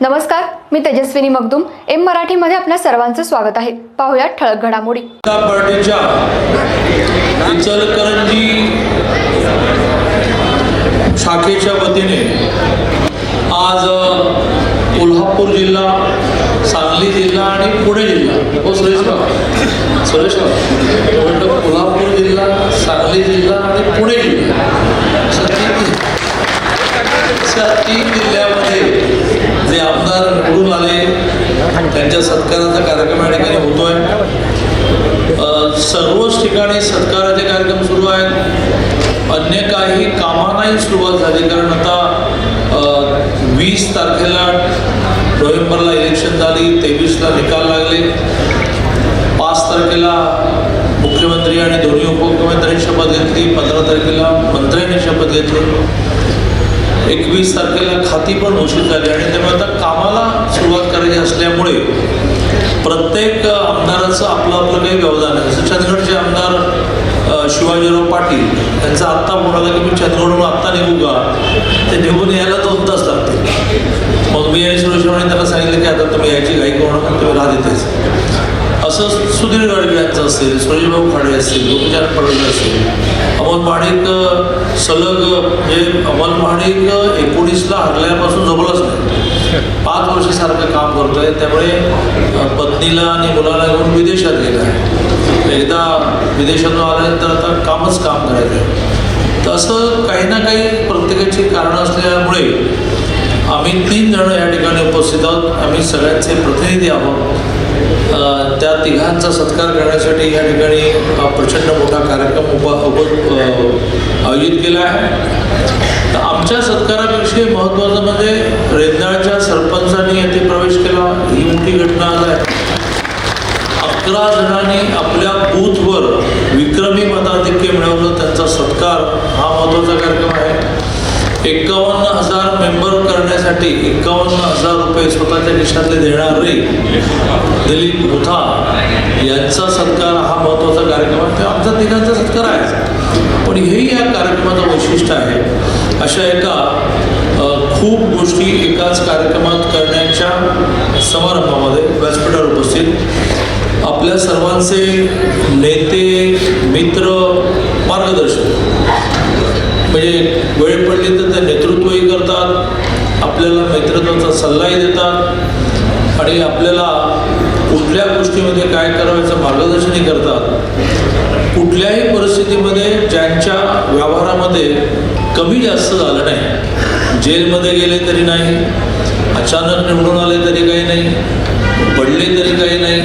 नमस्कार मी तेजस्विनी मगदुम. एम मराठीमध्ये आपल्या सर्वांचं स्वागत आहे. पाहुयात ठळक घडामोडी. पार्टीच्या इचलकरंजी शाखेच्या वतीने आज कोल्हापूर जिल्हा सांगली जिल्हा आणि पुणे जिल्हा. हो सुरेश बाबा सुरेश बाबा कोल्हापूर जिल्हा सांगली जिल्हा आणि पुणे जिल्हा. तीन जिल्ह्यामध्ये आमदार निवडून आले. त्यांच्या सत्काराचा कार्यक्रम या ठिकाणी होतोय. सर्वच ठिकाणी सत्काराचे कार्यक्रम सुरू आहेत. अन्य काही कामांनाही सुरुवात झाली. कारण आता वीस तारखेला नोव्हेंबरला इलेक्शन झाली. तेवीसला निकाल लागले. पाच तारखेला मुख्यमंत्री आणि दोन्ही उपमुख्यमंत्र्यांनी शपथ घेतली. पंधरा तारखेला मंत्र्यांनी शपथ घेतली. एकवीस तारखेला खाती पण घोषित झाली आणि त्यामुळे आता कामाला सुरुवात करायची असल्यामुळे प्रत्येक आमदाराचं आपलं आपलं काही व्यवधान आहे. जसं चंदगडचे आमदार शिवाजीराव पाटील त्यांचा आत्ता म्हणाला की मी चंदगडहून आत्ता निघू का? ते निघून यायला दोन तास लागतील. मग मी आणि सुरेश त्यांना सांगितलं की आता तुम्ही यायची घाई करू नका तुम्ही राह देतेच असं सुधीर गाडगे असेल सुरेशभाऊ खाडे असतील गोपीचंद पडवले असेल अमोल महाडिक सलग हे म्हणजे अमोल महाडिक एकोणीसला हरल्यापासून जमलंच नाही. पाच वर्षासारखं काम करतोय त्यामुळे पत्नीला आणि मुलाला घेऊन विदेशात गेला आहे. एकदा विदेशातून आल्यानंतर आता कामच काम करायचं आहे तसं काही ना काही प्रत्येकाची कारणं असल्यामुळे आम्ही तीन जण या ठिकाणी उपस्थित आहोत. आम्ही सगळ्यांचे प्रतिनिधी आहोत. त्या तिघांचा सत्कार करण्यासाठी या ठिकाणी हा प्रचंड मोठा कार्यक्रम उप उप आयोजित केला आहे. तर आमच्या सत्कारापेक्षा महत्त्वाचं म्हणजे रेंदाळच्या सरपंचांनी येथे प्रवेश केला. ही मोठी घटना आज आहे. अकरा जणांनी आपल्या बूथवर विक्रमी मताधिक्य मिळवलं. त्यांचा सत्कार हा महत्त्वाचा कार्यक्रम एक्कावन्न हजार मेंबर करण्यासाठी एक्कावन्न हजार रुपये स्वतःच्या खिशातले देणारे दिलीप मुथा यांचा सत्कार हा महत्त्वाचा कार्यक्रम आहे. ते आमचा तिघांचा सत्कार आहे. पण हेही या कार्यक्रमाचं वैशिष्ट्य आहे. अशा एका खूप गोष्टी एकाच कार्यक्रमात करण्याच्या समारंभामध्ये व्यासपीठावर उपस्थित. आपल्या सर्वांचे नेते मित्र मार्गदर्शक. म्हणजे वेळ पडली तर ते नेतृत्वही करतात आपल्याला नेतृत्वाचा सल्लाही देतात आणि आपल्याला कुठल्या गोष्टीमध्ये काय करायचं मार्गदर्शनही करतात. कुठल्याही परिस्थितीमध्ये ज्यांच्या व्यवहारामध्ये कमी जास्त झालं नाही जेलमध्ये गेले तरी नाही अचानक निवडून आले तरी काही नाही पडले तरी काही नाही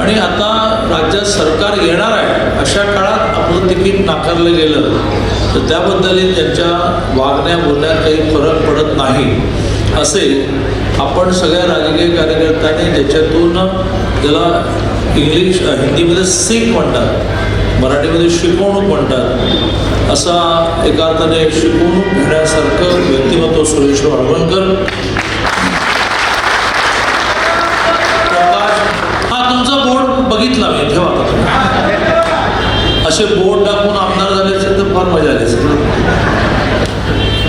आणि आता राज्यात सरकार येणार आहे अशा काळात आपलं तिकीट नाकारलं गेलं तर त्याबद्दलही त्यांच्या वागण्या बोलण्यात काही फरक पडत नाही. असे आपण सगळ्या राजकीय कार्यकर्त्यांनी ज्याच्यातून ज्याला इंग्लिश हिंदीमध्ये सीख म्हणतात मराठीमध्ये शिकवणूक म्हणतात असा एका अर्थाने शिकवणूक घेण्यासारखं व्यक्तिमत्व सुरेश वाळवणकर बोर्ड बघितला ठेवा आता. असे बोट टाकून आमदार झाले असेल तर फार मजा आली असेल.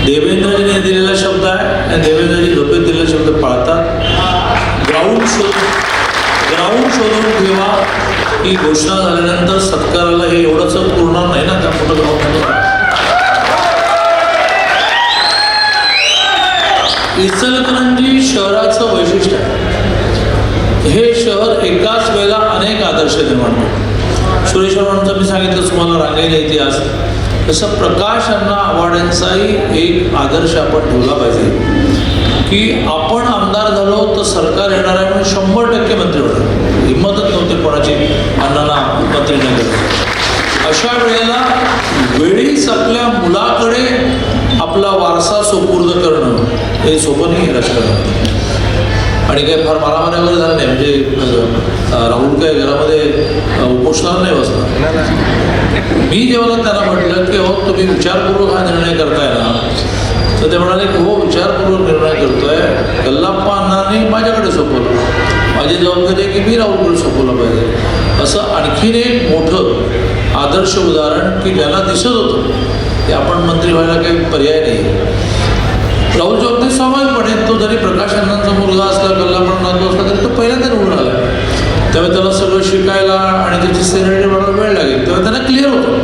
देवेंद्रजीने दिलेला शब्द आहे आणि देवेंद्रजी झोपेत दिलेला शब्द पाळतात. ग्राउंड शोधून ग्राउंड शोधून ठेवा. ही घोषणा झाल्यानंतर सत्काराला हे एवढंच पूर्ण नाही ना त्या मोठं ग्राउंड इचलकरंजी शहराचं वैशिष्ट्य आहे. हे शहर एकाच वेळेला अनेक आदर्श निर्माण करतो. सुरेश्वरांचा मी सांगितलं तुम्हाला रांगेला इतिहास. तसं प्रकाश अण्णा आव्हाड्यांचाही एक आदर्श आपण ठेवला पाहिजे. की आपण आमदार झालो तर सरकार येणार आहे म्हणून शंभर टक्के मंत्री होणार. हिंमतच नव्हते कोणाची अण्णांना मंत्री नाही अशा वेळेला वेळीच आपल्या मुलाकडे आपला वारसा सुपूर्द करणं हे सोपं नाही राजकारण. आणि काही फार मारामाऱ्या वगैरे झालं नाही. म्हणजे अं, राहुल काय घरामध्ये अं, उपोषणाला नाही बसला. मी जेव्हा त्यांना म्हटलं की हो तुम्ही विचारपूर्वक हा निर्णय करताय ना तर ते म्हणाले की हो विचारपूर्वक निर्णय करतोय. कल्लाप्पा अण्णांनी माझ्याकडे सोपवलं. माझी जबाबदारी आहे की मी राहुलकडे सोपवलं पाहिजे. असं आणखीन एक मोठं आदर्श उदाहरण की ज्याला दिसत होतं. की आपण मंत्री व्हायला काही पर्याय नाही. राहुल चौधरी स्वाभाविकपणे तो जरी प्रकाश अण्णांचा मुलगा असला कल्लापण नातू असला तरी तो पहिल्यांदा निवडून आला. त्यामुळे त्याला सगळं शिकायला आणि त्याची सेनेटरी बनवायला वेळ लागेल. तेव्हा त्यांना क्लिअर होतं.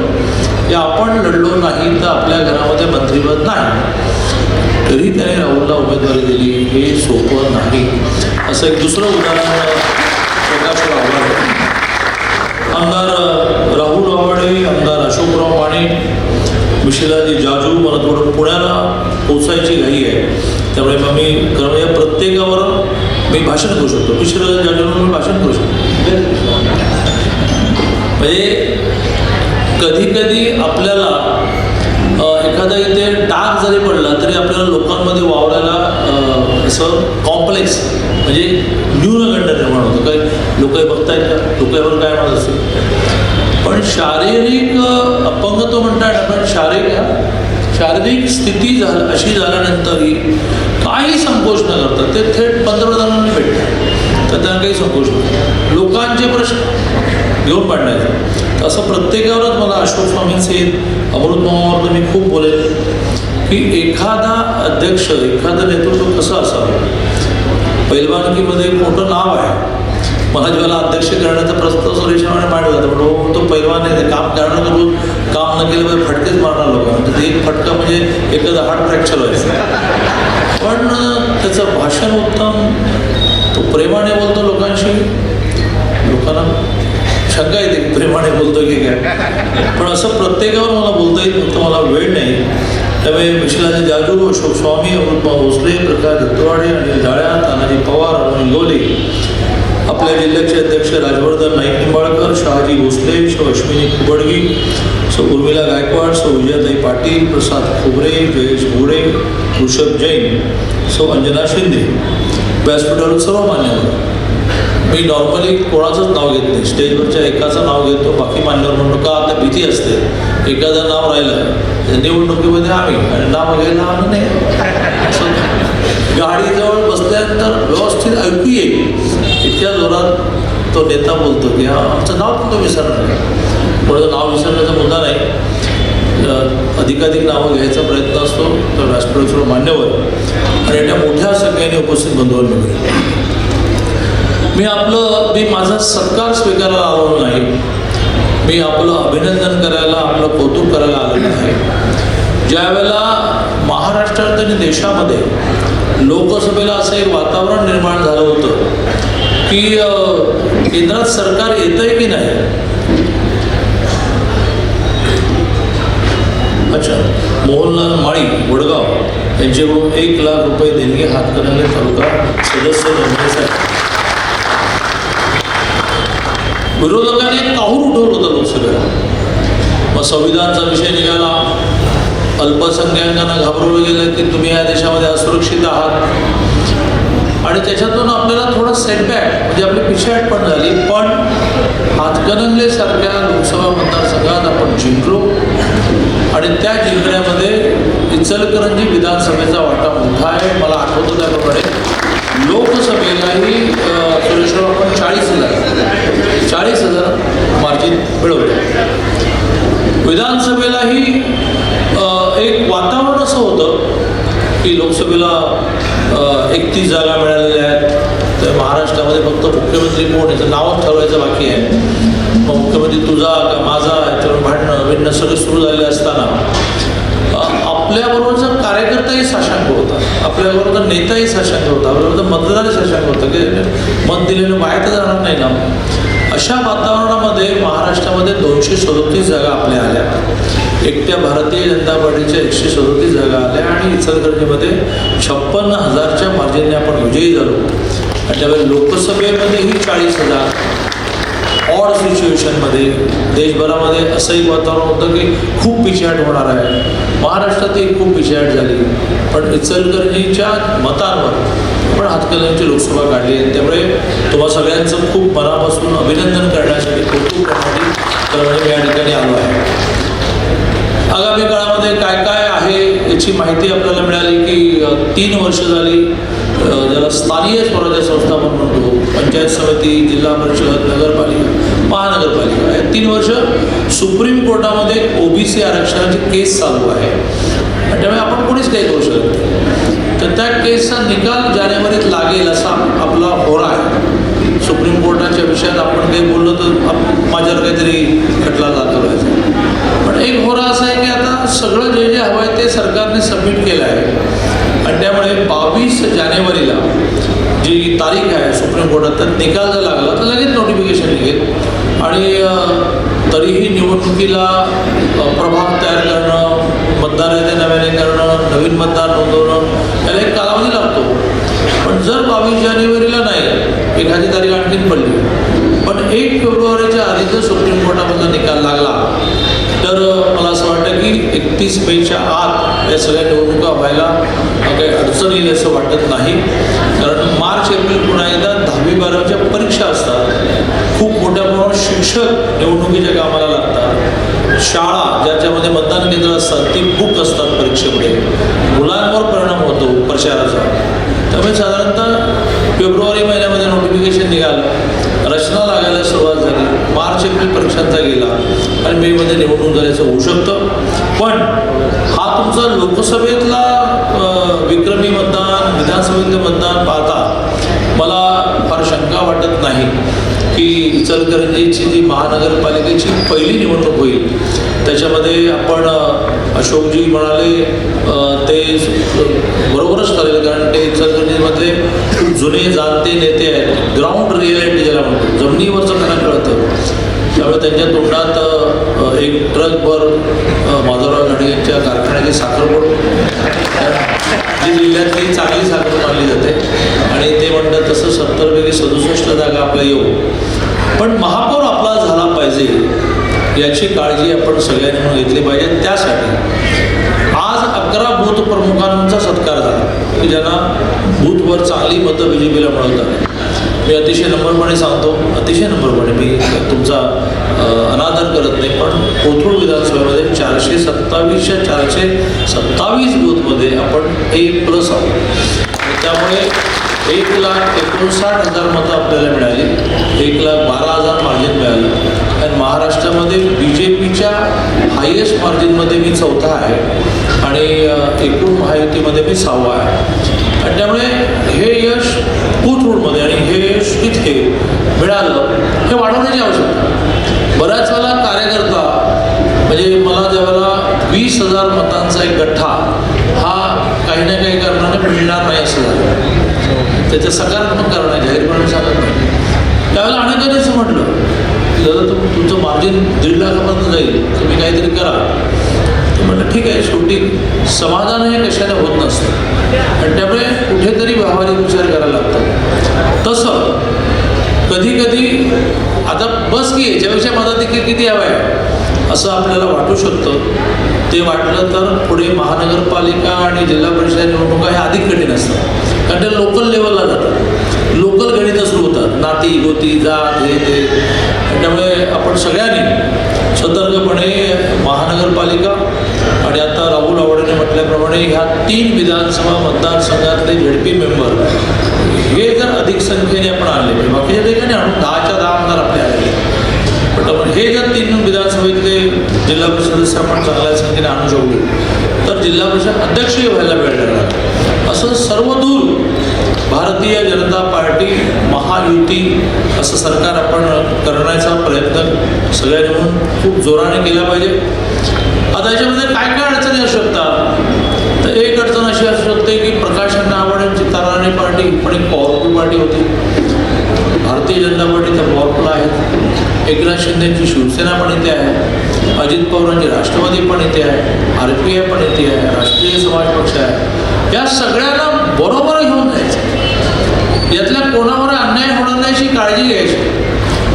की आपण लढलो नाही तर आपल्या घरामध्ये मंत्रिपद नाही. तरी त्याने राहुलला उमेदवारी दिली. हे सोपं नाही. असं एक दुसरं उदाहरण प्रकाश राहुल आमदार राहुल आवाडे आमदार अशोकराव माने मिशिलाजी जाजू मला थोडं पुण्याला पोचायची घाई आहे. त्यामुळे मग मी कारण या प्रत्येकावर मी भाषण करू शकतो. मिश्र जाजूवर मी भाषण करू शकतो. म्हणजे कधी कधी आपल्याला एखादा इथे डाग जरी पडला तरी आपल्याला लोकांमध्ये वावरायला असं कॉम्प्लेक्स म्हणजे न्यूनगंड निर्माण होतो. काही लोक बघतायत का? लोकांवर काय म्हणत असेल पण शारीरिक अपंगत्व म्हणतात आपण पण शारीरिक शारीरिक स्थिती झाल अशी झाल्यानंतरही काही संकोच न करता ते थेट पंतप्रधानांनी भेटतात तर त्यांना काही संकोच नाही. लोकांचे प्रश्न घेऊन पाडण्याचे. असं प्रत्येकावरच मला अशोक स्वामींचे अमृत मामावर मी खूप बोलेल की एखादा अध्यक्ष एखादं नेतृत्व कसं असावं? पैलवानकीमध्ये एक मोठं नाव आहे. मला अध्यक्ष करण्याचा प्रस्ताव सुरेश मांडला जातो म्हणून तो पैलवान आहे काम करणार करून काम न केलं पाहिजे फटकेच मारणार लोक. म्हणजे ते एक फटका म्हणजे एखादा हार्ट फ्रॅक्चर व्हायचं. पण त्याचं भाषण उत्तम तो प्रेमाने बोलतो लोकांशी. लोकांना शंका येते प्रेमाने बोलतो की काय. पण असं प्रत्येकावर मला बोलता येईल फक्त मला वेळ नाही. त्यामुळे मिशिलाचे जाजू अशोक स्वामी अमृतबा भोसले प्रकाश दत्तवाडे अनिल जाळ्या तानाजी पवार अरुण गवले आपल्या जिल्ह्याचे अध्यक्ष राजवर्धन नाईक निंबाळकर शहाजी भोसले सौ अश्विनी कुबडगी सौ उर्मिला गायकवाड सौ विजयाताई पाटील प्रसाद खोबरे जयेश घोडे ऋषभ जैन सौ अंजना शिंदे. व्यासपीठावर सर्व मान्यवर. मी नॉर्मली कोणाचंच नाव घेत नाही. स्टेजवरच्या एकाचं नाव घेतो बाकी मान्यवर म्हणतो का आता भीती असते? एखादं नाव राहिलं निवडणुकीमध्ये आम्ही आणि नाव घ्यायला आम्ही नाही. असं. गाडीजवळ बसल्यानंतर व्यवस्थित ऐकू येईल. इतक्या जोरात तो नेता बोलतो की हा आमचं नाव पण तो विसरणार नाही. कोणाचं नाव विसरण्याचा मुद्दा नाही अधिकाधिक नावं घ्यायचा प्रयत्न असतो तर व्यासपीठावर मान्यवर. आणि त्या मोठ्या संख्येने उपस्थित बंधूंमध्ये मी आपलं मी माझा सत्कार स्वीकारायला आलो नाही. मी आपलं अभिनंदन करायला आपलं कौतुक करायला आलेलं आहे ज्यावेळेला महाराष्ट्रात आणि देशामध्ये लोकसभेला असं एक वातावरण निर्माण झालं होतं की केंद्रात सरकार येतंय आहे की नाही? अच्छा मोहनलाल माळी वडगाव यांच्याकडून एक लाख रुपये देणगी हातकणंगले तालुका सदस्य नोंदण्यासाठी विरोधकांनी काहूर उठवलं होतं लोकसभेला? मग संविधानचा विषय निघाला. अल्पसंख्याकांना घाबरवलं गेलं की तुम्ही या देशामध्ये असुरक्षित आहात. आणि त्याच्यातून आपल्याला थोडं सेटबॅक म्हणजे आपली पिछाट पण झाली. पण हातकणंगलेसारख्या लोकसभा मतदारसंघात आपण जिंकलो. आणि त्या जिंकण्यामध्ये इचलकरंजी विधानसभेचा वाटा मोठा आहे. मला आठवतो त्याप्रमाणे लोकसभेलाही सुरेशराव आपण चाळीस हजार चाळीस हजार मार्जिन मिळवले. विधानसभेलाही एक वातावरण असं होतं की लोकसभेला एकतीस जागा मिळालेल्या आहेत. तर महाराष्ट्रामध्ये फक्त मुख्यमंत्री कोण याचं नावच ठरवायचं बाकी आहे. मग मुख्यमंत्री तुझा का माझा याच्यावर भांडणं बिडणं सगळे सुरू झालेले असताना आपल्याबरोबरचा कार्यकर्ताही साशांक होता. आपल्याबरोबरचा नेताही साशांक होता. आपल्याबरोबर मतदारही साशांक होता. की मत दिलेलं बाहेर जाणार नाही ना. अशा वातावरणामध्ये महाराष्ट्रामध्ये दोनशे सदोतीस जागा आपल्या आल्या. एकट्या भारतीय जनता पार्टीच्या एकशे सदोतीस जागा आल्या आणि इचलकरंजीमध्ये छप्पन्न हजारच्या मार्जिनने आपण विजयी झालो. आणि त्यामुळे लोकसभेमध्येही चाळीस हजार. ऑड सिच्युएशनमध्ये देशभरामध्ये असं एक वातावरण होतं की खूप पिछाट होणार आहे. महाराष्ट्रातही खूप पिछाट झाली. पण इचलकरंजीच्या मतांवर पण लोकसभा काढली आहे. त्यामुळे तुम्हा सगळ्यांचं खूप मनापासून अभिनंदन करण्यासाठी खूप करण्यासाठी मी या ठिकाणी आलो आहे. आगामी काळामध्ये काय काय आहे याची माहिती आपल्याला मिळाली की तीन वर्ष झाली ज्याला स्थानीय स्वराज्य संस्था आपण म्हणतो. पंचायत समिती जिल्हा परिषद नगरपालिका महानगरपालिका. या तीन वर्ष सुप्रीम कोर्टामध्ये ओबीसी आरक्षणाची केस चालू आहे. त्यामुळे आपण कोणीच काही करू शकत तर त्या केसचा निकाल जानेवारीत लागेल असा आपला होरा आहे. सुप्रीम कोर्टाच्या विषयात आपण काही बोललो तर आप- माझ्यावर काहीतरी खटला जातो व्हायचा पण एक होरा असा आहे की आता सगळं जे जे हवं आहे ते सरकारने सबमिट केलं आहे. आणि त्यामुळे बावीस जानेवारीला जी तारीख आहे सुप्रीम कोर्टात तर निकाल जर लागला तर लगेच नोटिफिकेशन निघेल. आणि तरीही निवडणुकीला प्रभाव प्रभाग तयार करणं मतदार नव्याने करणं नवीन मतदार नोंदवणं त्याला एक कालावधी लागतो. पण जर बावीस जानेवारीला नाही एखादी तारीख आणखीन पडली. पण एक फेब्रुवारीच्या आधी जर सुप्रीम कोर्टामधला निकाल लागला तर मला असं वाटतं की एकतीस मेच्या आत या सगळ्या निवडणुका व्हायला काही अडचण येईल असं वाटत नाही. कारण मार्च एप्रिल पुन्हा एकदा दहावी बारावीच्या परीक्षा असतात. त्याचबरोबर शिक्षक निवडणुकीच्या कामाला लागतात. शाळा ज्याच्यामध्ये मतदान केंद्र असतात ती बुक असतात परीक्षेमध्ये. मुलांवर परिणाम होतो प्रचाराचा. त्यामुळे साधारणतः फेब्रुवारी महिन्यामध्ये नोटिफिकेशन निघालं. रचना लागायला सुरुवात झाली. मार्च एप्रिल परीक्षांचा गेला आणि मेमध्ये निवडणूक झाल्याचं होऊ शकतं. पण हा तुमचा लोकसभेतला विक्रमी मतदान विधानसभेतलं मतदान पाहता मला फार शंका वाटत नाही की इचलकरंजीची जी महानगरपालिकेची पहिली निवडणूक होईल त्याच्यामध्ये आपण अशोकजी म्हणाले ते बरोबरच ठरेल कारण ते इचलकरंजीमधले जुने जाणते नेते आहेत. ग्राउंड रिॲलिटी ज्याला म्हणतो जमिनीवरचं त्यांना कळतं. त्यामुळे त्यांच्या तोंडात एक ट्रकभर माधवराव घाटे यांच्या कारखान्याची साखर पडून जी जिल्ह्यातली चांगली साखर मानली जाते. आणि ते म्हणतात तसं सत्तरपैकी सदुसष्ट जागा आपल्या येऊ. पण महापौर आपला झाला पाहिजे याची काळजी आपण सगळ्यांनी म्हणून घेतली पाहिजे. त्यासाठी आज अकरा बूथ प्रमुखांचा सत्कार झाला. की ज्यांना बूथवर चांगली मतं बीजेपीला मिळवतात. मी अतिशय नम्रपणे सांगतो अतिशय नम्रपणे. मी तुमचा अनादर करत नाही पण कोथरूड विधानसभेमध्ये चारशे सत्तावीसच्या चारशे सत्तावीस बूथमध्ये आपण ए प्लस आहोत. त्यामुळे एक लाख एकोणसाठ हजार मतं आपल्याला मिळाली. एक लाख बारा हजार मार्जिन मिळालं. आणि महाराष्ट्रामध्ये बी जे पीच्या हायेस्ट मार्जिनमध्ये मी चौथा आहे आणि एकूण महायुतीमध्ये मी सहावा आहे. आणि त्यामुळे हे यश कोथरूडमध्ये आणि हे यश इथे मिळालं हे वाढवण्याची आवश्यकता आहे. बऱ्याच वेळा कार्यकर्ता म्हणजे मला ज्यावेळेला वीस हजार मतांचा एक गठ्ठा हा काही ना काही कारणाने मिळणार नाही असं झालं. त्याचं सकारात्मक कारण आहे जाहीरपणे सांगत नाही. त्यावेळेला अनेकांनी असं म्हटलं की दादा तुम तुमचं मार्जिन दीड लाखापर्यंत जाईल तुम्ही काहीतरी करा. ते म्हटलं ठीक आहे शेवटी समाधान हे कशाने होत नसतं. आणि त्यामुळे कुठेतरी व्यावहारिक विचार करायला लागतात. तसं कधी कधी आता बस की याच्यापेक्षा माझा तिकीट किती हवं आहे? असं आपल्याला वाटू शकतं. ते वाटलं तर पुढे महानगरपालिका आणि जिल्हा परिषद निवडणुका ह्या अधिक कठीण असतात. कारण ते लोकल लेवलला जातात. लोकल गणितं सुरू होतात. नाती गोती जात हे ते. त्यामुळे आपण सगळ्यांनी सतर्कपणे महानगरपालिका आणि आता राहुल आवाडेने म्हटल्याप्रमाणे ह्या तीन विधानसभा मतदारसंघातले झेडपी मेंबर जर अधिक संख्येने आपण आणले म्हणजे बाकीच्या ठिकाणी आणून दहाच्या दहा आमदार आपले आले पण आपण हे जर तीन विधानसभेतले जिल्हा परिषद सदस्य आपण चांगल्या संख्येने आणू शकू तर जिल्हा परिषद अध्यक्षही व्हायला वेळ लागणार. असं सर्वदूर भारतीय जनता पार्टी महायुती असं सरकार आपण करण्याचा प्रयत्न सगळ्यांनी म्हणून खूप जोराने केला पाहिजे. आता याच्यामध्ये काय काय अडचणी असू शकतात? तर एक अडचण अशी असू शकते की प्रकाश अण्णा आव्हाड यांची ताराणी पार्टी पण एक पार्टी होती. भारतीय जनता पार्टी पॉवरफुल एकनाथ शिंदेची शिवसेना पण इथे आहे. अजित पवारांची राष्ट्रवादी पण इथे आहे. आर पी आय पण इथे आहे. राष्ट्रीय समाज पक्ष आहे. या सगळ्यांना बरोबर घेऊन जायचं. यातल्या कोणावर अन्याय होणार नाही अशी काळजी घ्यायची.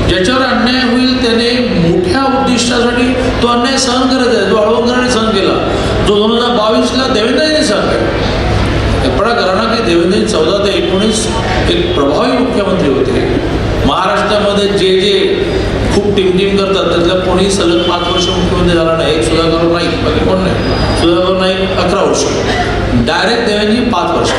ज्याच्यावर अन्याय होईल त्याने मोठ्या उद्दिष्टासाठी तो अन्याय सहन करत आहे. जो अळवंकरांनी सहन केला. जो दोन हजार बावीसला देवेंद्रजींनी सहन केला. देवेंद्र चौदा ते एकोणीस एक प्रभावी मुख्यमंत्री होते. महाराष्ट्रामध्ये जे जे खूप टिमटिम करतात त्यातल्या कोणी सलग पाच वर्ष मुख्यमंत्री झाला नाही. एक सुधाकर नाईक बाकी कोण नाही. सुधाकर नाईक अकरा वर्ष. डायरेक्ट देवेंद्रजी पाच वर्ष.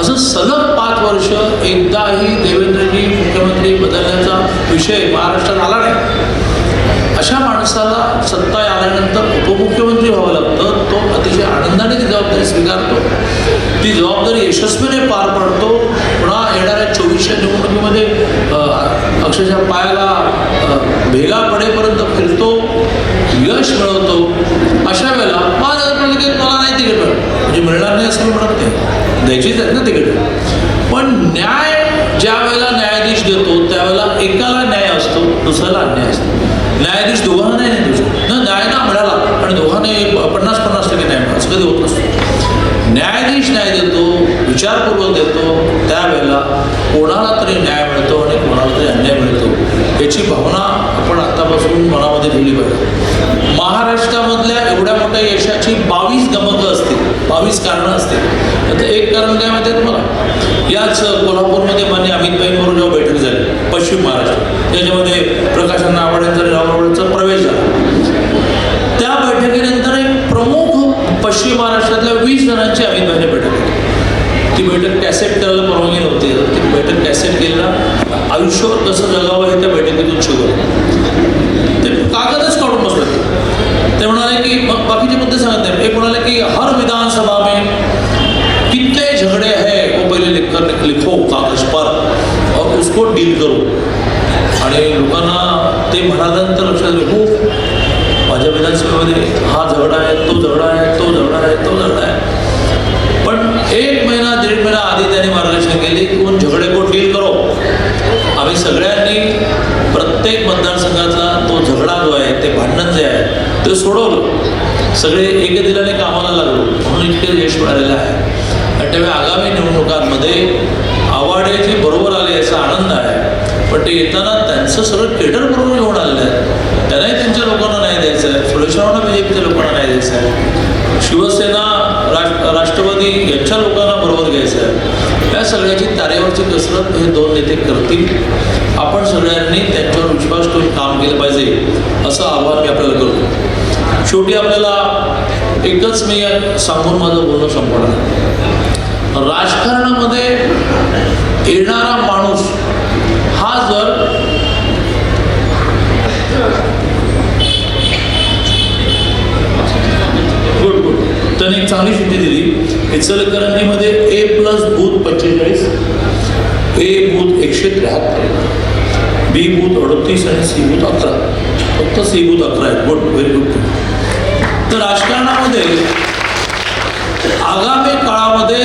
असं सलग पाच वर्ष एकदाही देवेंद्रजी मुख्यमंत्री बदलण्याचा विषय महाराष्ट्रात आला नाही. अशा माणसाला सत्ता आल्यानंतर उपमुख्यमंत्री व्हावं लागतं तो अतिशय आनंदाने ती जबाबदारी स्वीकारतो. ती जबाबदारी यशस्वीने पार पाडतो. पुन्हा येणाऱ्या चोवीसच्या निवडणुकीमध्ये अक्षरशः पायाला भेगा पडेपर्यंत फिरतो यश मिळवतो. अशा वेळेला महानगरपालिकेत मला नाही तिकीट मिळत. म्हणजे मिळणार नाही असं मी म्हणत नाही. द्यायचीच आहेत ना तिकीट. पण न्याय ज्या वेळेला न्यायाधीश देतो त्यावेळेला एकाला न्याय असतो दुसऱ्याला अन्याय असतो. न्यायाधीश दोघांना नाही देऊ न न्याय ना मिळाला आणि दोघांनी पन्नास पन्नास टक्के न्याय मिळाला. असं कधी होत नसतो. न्यायाधीश न्याय देतो विचारपूर्वक देतो त्यावेळेला कोणाला तरी न्याय मिळतो आणि कोणाला तरी अन्याय मिळतो. याची भावना आपण आतापासून मनामध्ये ठेवली पाहिजे. महाराष्ट्रामधल्या एवढ्या मोठ्या यशाची बावीस गमकं असतील बावीस कारणं असतील. त्याचं एक कारण काय माहिती आहे तुम्हाला? याच कोल्हापूरमध्ये मान्य अमितभाई बरोबर जेव्हा बैठक झाली पश्चिम महाराष्ट्र. त्याच्यामध्ये प्रकाशांना आवडायचं आणि प्रवेश झाला. त्या बैठकीनंतर एक प्रमुख पश्चिम महाराष्ट्रातल्या वीस जणांची अमितभाईने बैठक ती बैठक कॅसेट करायला परवानगी नव्हती. ती बैठक कॅसेट केलं आयुष्यावर कसं जगावं हे त्या बैठकीतून शिकवलं. ते कागदच काढून बसले. ते. म्हणाले की बाकीचे मुद्दे सांगत. एक म्हणाले की, हर विधानसभा में कितने झगड़े हैं, वो पहले लिख लिखो कागज़ पर और उसको डील करो. आणि लोकांना ते म्हणाल्यानंतर लक्षात हो, माझ्या विधानसभेमध्ये हा झगडा आहे तो झगडा आहे तो झगडा आहे तो झगडा आहे. पण एक महिना, दीड महिना आधी त्यांनी मार्गदर्शन केले की उन झगडे आम्ही सगळ्यांनी प्रत्येक मतदारसंघातला तो झगडा जो आहे ते भांडण जे आहे ते सोडवलं. सगळे एकदिलाने कामाला लागलो म्हणून इतके यश मिळालेलं आहे. आणि त्यामुळे आगामी निवडणुकांमध्ये आवाड्याचे बरोबर आले याचा आनंद आहे पण ते येताना त्यांचं सगळं केडर बरोबर घेऊन आलेलं आहे. त्यांनाही त्यांच्या लोकांना नाही द्यायचं आहे सुरेशरावांना बीजेपीच्या लोकांना नाही द्यायचं आहे. शिवसेना राष्ट्रवादी यांच्या लोकांना बरोबर घ्यायचं आहे. या सगळ्याची तारेवरची कसरत हे दोन नेते करतील. आपण सगळ्यांनी त्यांच्यावर विश्वास ठेवून काम केलं पाहिजे असं आव्हान मी आपल्याला करतो. शेवटी आपल्याला एकच मी सांगून माझं बोलणं संपवणार राजकारणामध्ये येणारा माणूस हा जर चांगली सुट्टी दिली. इचलकरंजीमध्ये ए प्लस बूथ पंचेचाळीस ए बूथ एकशे त्र्याहत्तर बी बूथ अडतीस आणि सी बूथ अकरा. फक्त सी बूथ अकरा आहेत. गुड व्हेरी गुड तर राजकारणामध्ये आगामी काळामध्ये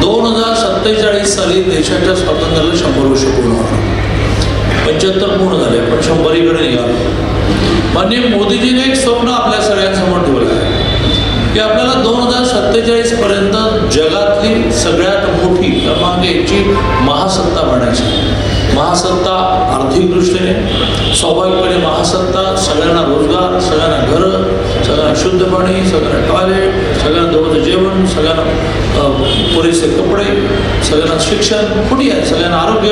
दोन हजार सत्तेचाळीस साली देशाच्या स्वातंत्र्याला शंभर वर्ष पूर्ण होणार. पंच्याहत्तर पूर्ण झाले पण शंभरीकडे निघाले. माननीय मोदीजीने एक स्वप्न आपल्या सगळ्यांसमोर ठेवलं आहे. की आपल्याला दोन हजार सत्तेचाळीस पर्यंत जगातली सगळ्यात मोठी क्रमांक एकची महासत्ता म्हणायची. महासत्ता आर्थिक दृष्टीने स्वाभाविकपणे महासत्ता सगळ्यांना रोजगार सगळ्यांना घरं सगळ्यांना शुद्ध पाणी सगळ्यांना टॉयलेट सगळ्यांना जवळचं जेवण सगळ्यांना पुरेसे कपडे सगळ्यांना शिक्षण कुठे आहे सगळ्यांना आरोग्य?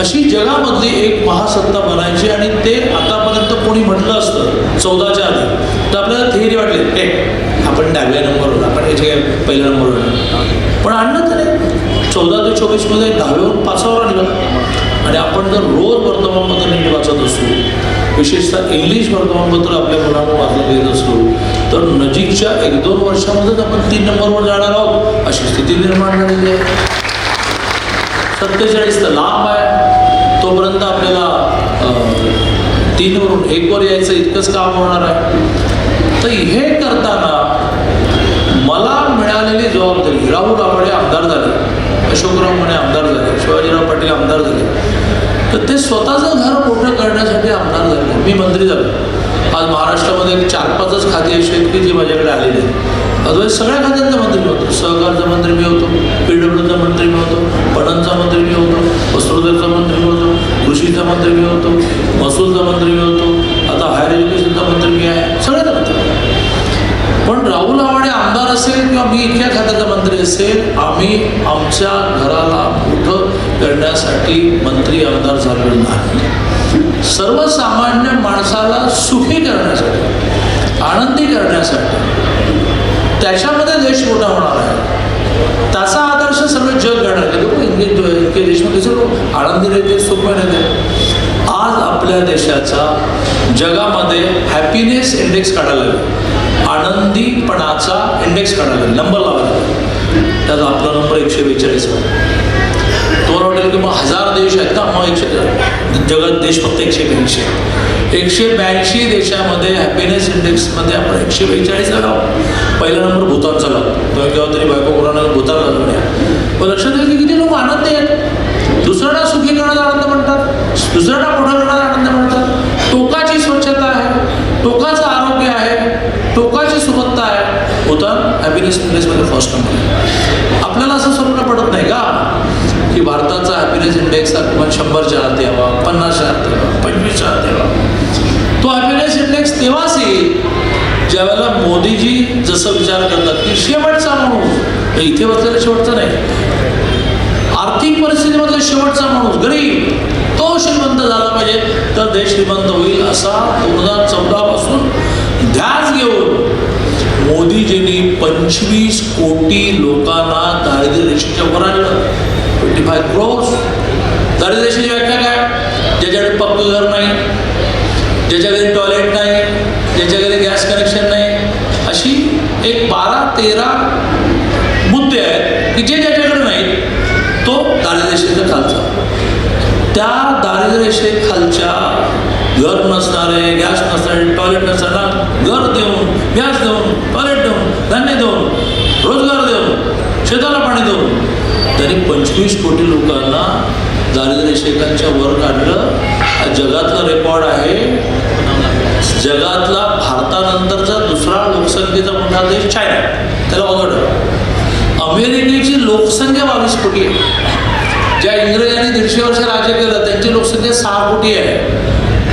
अशी जगामधली एक महासत्ता बनायची आणि ते आतापर्यंत कोणी म्हटलं असतं चौदाच्या आधी. तर आपल्याला थेरी वाटली ते आपण डाव्या नंबर आपण काय पहिल्या नंबरवर. पण आणलं त्याने चौदा ते चोवीसमध्ये दहाव्यावर पाचावर आणलं आणि आपण जर रोज वर्तमानपत्र नीट वाचत असू विशेषतः इंग्लिश वर्तमानपत्र आपल्या मुलांना वाचत येत असलो तर नजीकच्या एक दोन वर्षामध्येच आपण तीन नंबरवर जाणार आहोत अशी स्थिती निर्माण झालेली आहे. सत्तेचाळीस तर लांब आहे. तोपर्यंत आपल्याला अं, तीनवरून एकवर यायचं इतकंच काम होणार आहे. तर हे करताना मला मिळालेली जबाबदारी राहुल आवाडे आमदार झाले अशोकराव म्हणे आमदार झाले शिवाजीराव पाटील आमदार झाले तर ते स्वतःचं घर मोठं करण्यासाठी आमदार झाले मी मंत्री झालो. आज महाराष्ट्रामध्ये चार पाचच खाती अशी आहेत की जी माझ्याकडे आलेली आहेत. अदरवाईज सगळ्या खात्यांचा मंत्री मी होतो. सहकारचा मंत्री मी होतो पी डब्ल्यूचा मंत्री मी होतो पणनचा मंत्री मी होतो वस्त्रोद्योगचा मंत्री मी होतो कृषीचा मंत्री मी होतो महसूलचा मंत्री मी होतो किंवा मी इतक्या खात्याचा मंत्री असेल आम्ही आमच्या घराला मोठं करण्यासाठी मंत्री आमदार झालेलो नाही. सर्वसामान्य माणसाला सुखी करण्यासाठी आनंदी करण्यासाठी त्याच्यामध्ये देश मोठा होणार आहे. त्याचा आदर्श सगळं जग घेणार आहे. लोक देशमध्ये सर्व आनंदी राहते सुखमय राहते आज आपल्या देशाचा जगामध्ये हॅपीनेस इंडेक्स काढायला लागेल. आनंदीपणाचा इंडेक्स काढायला नंबर लावायला त्याचा आपला नंबर एकशे बेचाळीस तुम्हाला वाटेल की मग हजार देश आहेत का मग एकशे जगात देश फक्त एकशे ब्याऐंशी आहेत. एकशे ब्याऐंशी देशामध्ये हॅपीनेस इंडेक्समध्ये आपण एकशे बेचाळीसला लावू. पहिला नंबर भूतानचा लावतो तेव्हा केव्हा तरी बायको कोरोना भूतानला जाऊया पण लक्षात येईल की किती लोक आनंदी आहेत. दुसऱ्यांना सुखी करण्याचा आनंद म्हणतात. दुसऱ्यांना मोठा करण्याचा आनंद म्हणतात. टोकाची स्वच्छता आहे. टोकाच आरोग्य आहे टोकाची सुबत्ता आहे भूतान हॅपीनेस फर्स्ट नंबर आपल्याला असं स्वप्न पडत नाही का? की भारताचा हॅपीनेस इंडेक्स हा किमान शंभरच्या आत यावा पन्नासच्या आत यावा पंचवीसच्या आत यावा. तो हॅपीनेस इंडेक्स तेव्हाच येईल ज्यावेळेला मोदीजी जसं विचार करतात की शेवटचा माणूस. इथे बसलेला शेवटचा नाही. आर्थिक परिस्थितीमधला शेवटचा माणूस गरीब. तो श्रीमंत झाला पाहिजे तर देश श्रीमंत होईल असा दोन हजार चौदा पासून ध्यास घेऊन मोदीजींनी पंचवीस कोटी लोकांना दारिद्र्य रेषेच्या वर आणलं. ट्वेंटी फाय क्रोर्स दारिद्र्य रेषेची व्याख्या काय? ज्याच्याकडे पक्क घर नाही ज्याच्या घरी टॉयलेट नाही ज्याच्या घरी गॅस कनेक्शन नाही अशी एक बारा तेरा मुद्दे आहेत की जे ज्याच्याकडे नाही तो दारिद्र्य रेषेच्या खालचा. त्या दारिद्र्य रेषेखालच्या घर नसणारे गॅस नसणारे टॉयलेट नसणाऱ्यांना घर देऊन गॅस देऊन टॉयलेट देऊन धान्य देऊन रोजगार देऊन शेताला पाणी देऊन. तरी पंचवीस कोटी लोकांना दारिद्र्य शेतांच्या वर काढलं हा जगातला रेकॉर्ड आहे. जगातला भारतानंतरचा दुसरा लोकसंख्येचा मोठा देश चायना. त्याला अवघड अमेरिकेची लोकसंख्या बावीस कोटी आहे. ज्या इंग्रजांनी दीडशे वर्ष राज्य केलं त्यांची लोकसंख्या सहा कोटी आहे.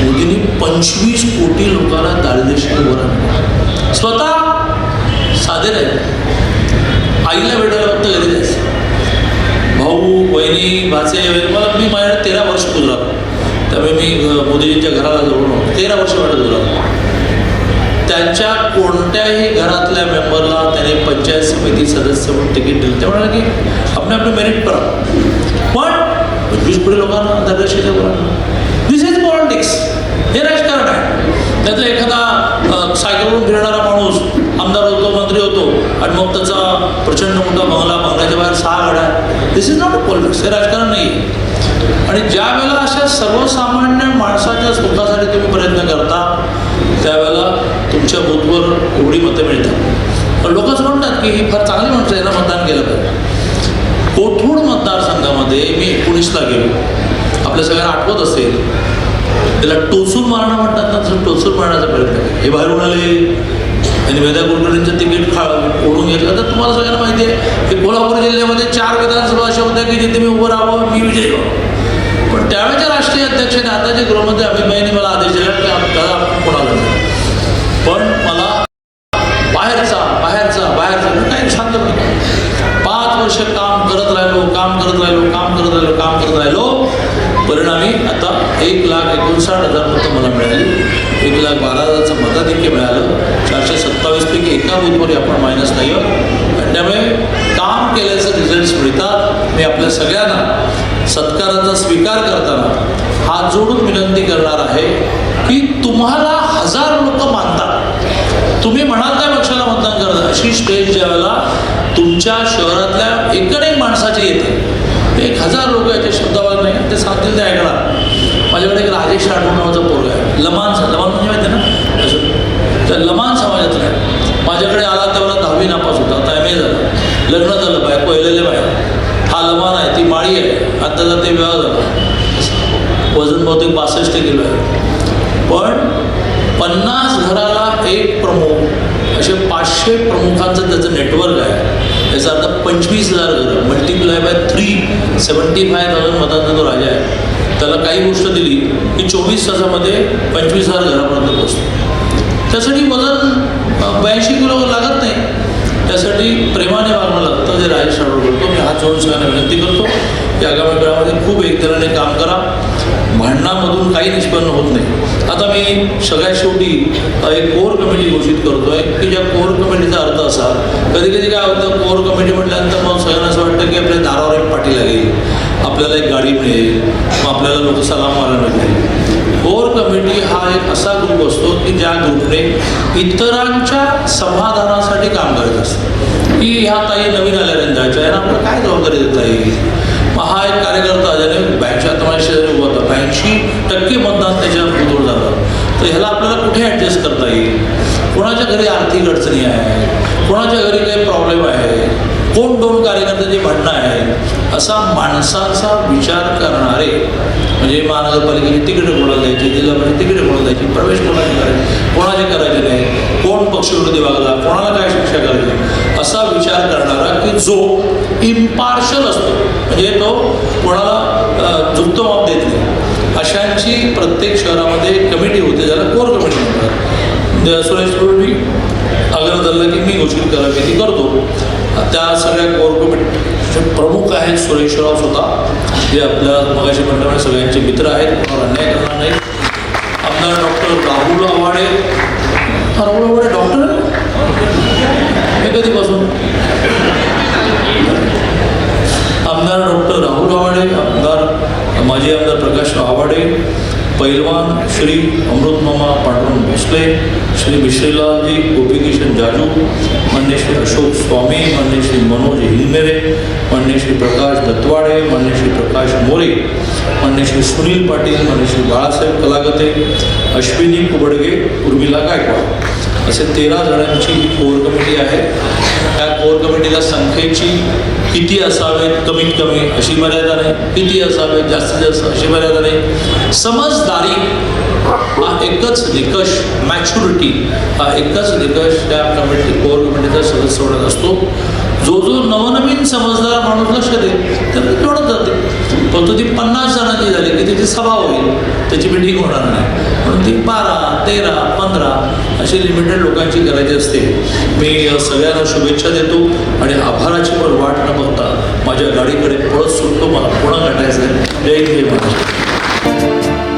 मोदींनी पंचवीस कोटी लोकांना दारिद्र्यशीवर आणलं स्वतः साधे राहिले आईला भेटायला फक्त घरी जायचं भाऊ बहिणी भाचे वगैरे मला मी माझ्या तेरा वर्ष गुजरात त्यामुळे मी मोदीजींच्या घराला जवळ तेरा वर्ष वाटत गुजरात त्यांच्या कोणत्याही घरातल्या मेंबरला त्याने पंचायत समिती सदस्य म्हणून तिकीट दिलं. त्यामुळे की आपण आपलं मेरिट करा. पण पंचवीस कोटी लोकांना दरवर्षीच्या दिस हे राजकारण आहे. त्यातला एखादा सायकलवरून फिरणारा माणूस आमदार होतो मंत्री होतो आणि मग त्याचा प्रचंड मोठा बंगला बंगल्याच्या बाहेर सहा गाड्या. This is not a politics हे राजकारण नाही आहे आणि ज्या वेळेला अशा सर्वसामान्य माणसाच्या सुखासाठी तुम्ही प्रयत्न करता त्यावेळेला तुमच्या बूथवर एवढी मतं मिळतात. पण लोकच म्हणतात की ही फार चांगली माणसं यांना मतदान केलं पाहिजे. कोथरूड मतदारसंघामध्ये मी एकोणीसला गेलो. आपल्या सगळ्यांना आठवत असेल त्याला टोचून मारणं म्हणतात ना तसं टोचून मारण्याचा प्रयत्न केला हे बाहेरून आले आणि वेदा कुलकर्णींचं तिकीट खा ओढून घेतलं. तर तुम्हाला सगळ्यांना माहिती आहे की कोल्हापूर जिल्ह्यामध्ये चार विधानसभा अशा होत्या की जिथे मी उभं राहावं मी विजयी व्हावं. पण त्यावेळेच्या राष्ट्रीय अध्यक्षाने आताचे गृहमंत्री अमित भाईने मला आदेश दिला की दादा आपण कोणाला पण मला आम्हाला मिळाली. एक लाख बारा हजारचं मताधिक्य मिळालं. चारशे सत्तावीसपैकी एका बूथवर आपण मायनस नाही आहोत आणि त्यामुळे काम केल्याचे रिझल्ट्स मिळतात. मी आपल्या सगळ्यांना सत्काराचा स्वीकार करताना हात जोडून विनंती करणार आहे की तुम्हाला हजार लोक मानतात. तुम्ही म्हणाल त्या पक्षाला मतदान करता अशी स्टेज ज्या वेळेला तुमच्या शहरातल्या एकडे माणसाचे येते. एक हजार लोक याचे शब्दावर नाही ते सांगतील ते ऐकणार. माझ्याकडे एक राजेश राठोड नावाचा पोरगा आहे. लमान लमान म्हणजे माहिती आहे ना? तसं. त्या लमान समाजातला आहे. माझ्याकडे आला त्यावेळेला दहावी नापास होता. आता एम ए झाला. लग्न झालं बाय पहिलेले बाय हा लमान आहे ती माळी आहे. आता ते विवाह झाला. वजन बहुतेक बासष्ट किलो आहे. पण पन्नास घराला एक प्रमुख असे पाचशे प्रमुखांचं त्याचं नेटवर्क आहे. त्याचं अर्थ पंचवीस हजार घरं. Multiply by three seventy five thousand मतांचा तो राजा आहे. त्याला काही गोष्ट दिली की चोवीस तासामध्ये पंचवीस हजार घरापर्यंत पोचतो त्यासाठी वजन ब्याऐंशी किलो लागत नाही. त्यासाठी प्रेमाने वागणं लागतं जे राजेश राठोड बोलतो मी सगळ्यांना विनंती करतो की आगामी काळामध्ये खूप एकतराने काम करा. भांडणामधून काही निष्पन्न होत नाही. आता मी सगळ्यात शेवटी एक कोर कमिटी घोषित करतोय की ज्या कोर कमिटीचा अर्थ असा कधी कधी काय होतं कोर कमिटी म्हटल्यानंतर मग सगळ्यांना असं वाटतं की आपल्या दारावर एक पाठी लागेल. आपल्याला एक गाडी मिळेल. मग आपल्याला लोक सलाम मारायला मिळतील कोर कमिटी हा एक असा ग्रुप असतो की ज्या ग्रुपने इतरांच्या समाधानासाठी काम करत असतं. की ह्या ताई नवीन आल्या रंजाच्या यांना आपल्याला काय जबाबदारी देता येईल मग हा एक कार्यकर्ता ज्याने ब्याऐंशी आता शेजारी उभा होता. ब्याऐंशी टक्के मतदान त्याच्या बूथवर झालं. तर ह्याला आपल्याला कुठे ॲडजस्ट करता येईल? कोणाच्या घरी आर्थिक अडचणी आहे कोणाच्या घरी काही प्रॉब्लेम आहे? कोण दोन कार्यकर्त्याची भांडणं आहेत? असा माणसाचा विचार करणारे म्हणजे महानगरपालिकेची तिकडे कोणाला द्यायची जिल्हा परिषद तिकीटे कोणाला द्यायची प्रवेश कोणाचे करायचे? कोणाचे करायचे नाही? कोण पक्षविरोधी वागला कोणाला काय शिक्षा करायची? असा विचार करणारा की जो इम्पार्शल असतो म्हणजे तो कोणाला अ, माप देत नाही. अशांची प्रत्येक शहरामध्ये कमिटी होते ज्याला कोर कमिटी म्हणतात. सुरेश प्रभूंनी आग्रह धरला की मी घोषित करावी ती करतो. त्या सगळ्या कोर कमिटीचे प्रमुख आहेत सुरेशराव स्वतः जे आपल्या मगाशी म्हटल्यामुळे सगळ्यांचे मित्र आहेत कोणाला अन्याय करणार नाही आमदार डॉक्टर राहुल आव्हाडे. राहुल आव्हाडे डॉक्टर कधीपासून? आमदार डॉक्टर राहुल आवाडे आमदार माजी आमदार प्रकाश आवाडे पैलवान श्री अमृतमामा पांडुरंग भोसले श्री मिश्रीलालजी गोपीकिशन जाजू मान्य श्री अशोक स्वामी मान्य श्री मनोज हिंगमेरे मान्य श्री प्रकाश दत्वाडे मान्य श्री प्रकाश मोरे मान्य श्री सुनील पाटील मान्य श्री बाळासाहेब कलागते अश्विनी कुबडगे उर्मिला गायकवाड. असे तेरा जणांची कोर कमिटी आहे. त्या कोर कमिटीला संख्येची किती असावेत कमीत कमी अशी मर्यादा नाही. किती असावेत जास्तीत जास्त अशी मर्यादा नाही. समजदारी हा एकच निकष मॅच्युरिटी हा एकच निकष त्या कमिटी कोर कमिटीचा सदस्य होण्यात असतो. जो जो नवनवीन समजदार माणूस लक्ष देईल तर जोडत जाते परंतु ती पन्नास जणांची झाली की त्याची सभा होईल त्याची मिटिंग होणार नाही. म्हणून ती बारा तेरा पंधरा अशी लिमिटेड लोकांची करायची असते. मी सगळ्यांना शुभेच्छा देतो आणि आभाराची पण वाट न बघता माझ्या गाडीकडे पळत सुटतो मला पुन्हा गाठायचं आहे जय जय महाराष्ट्र.